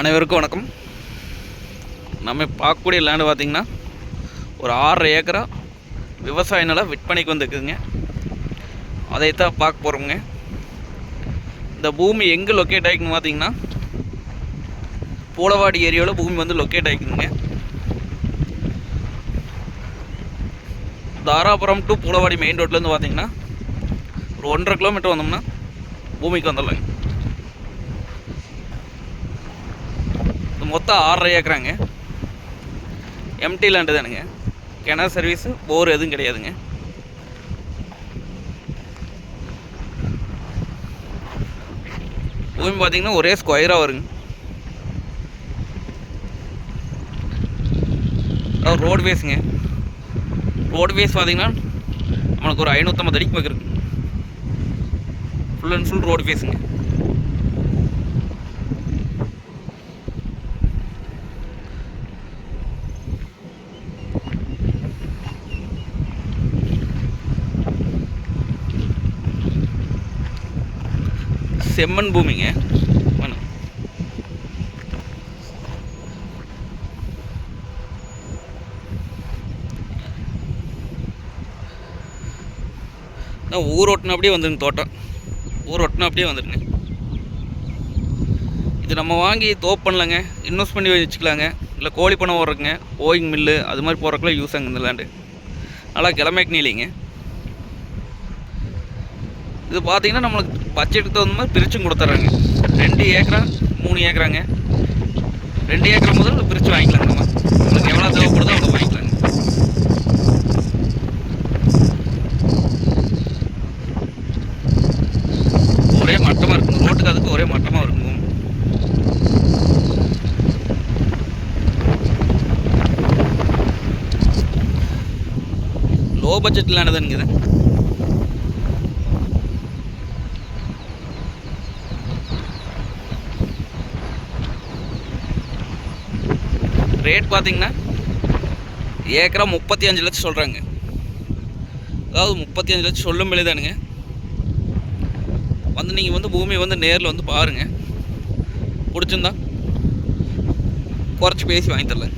அனைவருக்கும் வணக்கம். நம்ம பார்க்கக்கூடிய லேண்டு பார்த்திங்கன்னா ஒரு ஆறரை ஏக்கரா விவசாய நிலம் விற்பனைக்கு வந்துருக்குதுங்க. அதைத்தான் பார்க்க போகிறோங்க இந்த பூமி எங்கே லொக்கேட் ஆகிக்குன்னு பார்த்தீங்கன்னா பூலவாடி ஏரியாவில் பூமி வந்து லொக்கேட் ஆகிக்குதுங்க தாராபுரம் டு பூலவாடி மெயின் ரோட்லேருந்து பார்த்தீங்கன்னா ஒரு ஒன்றரை கிலோமீட்டர் வந்தோம்னா பூமிக்கு வந்துடலாங்க. மொத்தம் ஆறரை ஏக்கராங்க. எம்டி லேண்டு தானுங்க. கிணறு சர்வீஸு போர் எதுவும் கிடையாதுங்க. பூமி பார்த்தீங்கன்னா ஒரே ஸ்கொயராக வருங்க. ரோட்வேஸுங்க ரோட்வேஸ் பார்த்தீங்கன்னா நம்மளுக்கு ஒரு ஐநூற்றம்பது அடிக்கு பக்கம் ஃபுல் அண்ட் ஃபுல் ரோட்வேஸுங்க செம்மண் பூமிங்க. ஊர் ஓட்டினா அப்படியே வந்துருங்க தோட்டம். ஊர் ஓட்டினா அப்படியே வந்துருங்க. இது நம்ம வாங்கி தோப் பண்ணலங்க. இன்வெஸ்ட் பண்ணி வச்சுக்கலாங்க. இல்லை கோழி பணம் ஓடுறதுங்க. ஓயிங் மில்லு அது மாதிரி போடுறதுக்குலாம் யூஸ் ஆகுங்க இந்த லேண்டு நல்லா கிழமைக்கு நீலிங்க இது பார்த்தீங்கன்னா நம்மளுக்கு பட்ஜெட்டுக்கு தகுந்த மாதிரி பிரிச்சும் கொடுத்துட்றாங்க. ரெண்டு ஏக்கரா மூணு ஏக்கராங்க. ரெண்டு ஏக்கரா முதல்ல பிரித்து வாங்கிக்கலாங்க நம்ம. உங்களுக்கு எவ்வளோ தேவைப்படுதோ அவ்வளோ வாங்கிக்கலாங்க ஒரே மட்டமாக இருக்கும். ரோட்டுக்கு அதுக்கு ஒரே மட்டமாக இருக்கும். லோ பட்ஜெட்டில் ஆனதுங்க ரேட் பார்த்தீங்கன்னா ஏக்கரா முப்பத்தி அஞ்சு லட்சம் சொல்கிறாங்க அதாவது முப்பத்தி அஞ்சு லட்சம் சொல்லும் தானுங்க வந்து நீங்கள் வந்து பூமியை வந்து நேரில் வந்து பாருங்கள் பிடிச்சிருந்தா குறைச்சி பேசி வாங்கி தரல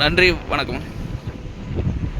நன்றி வணக்கம்.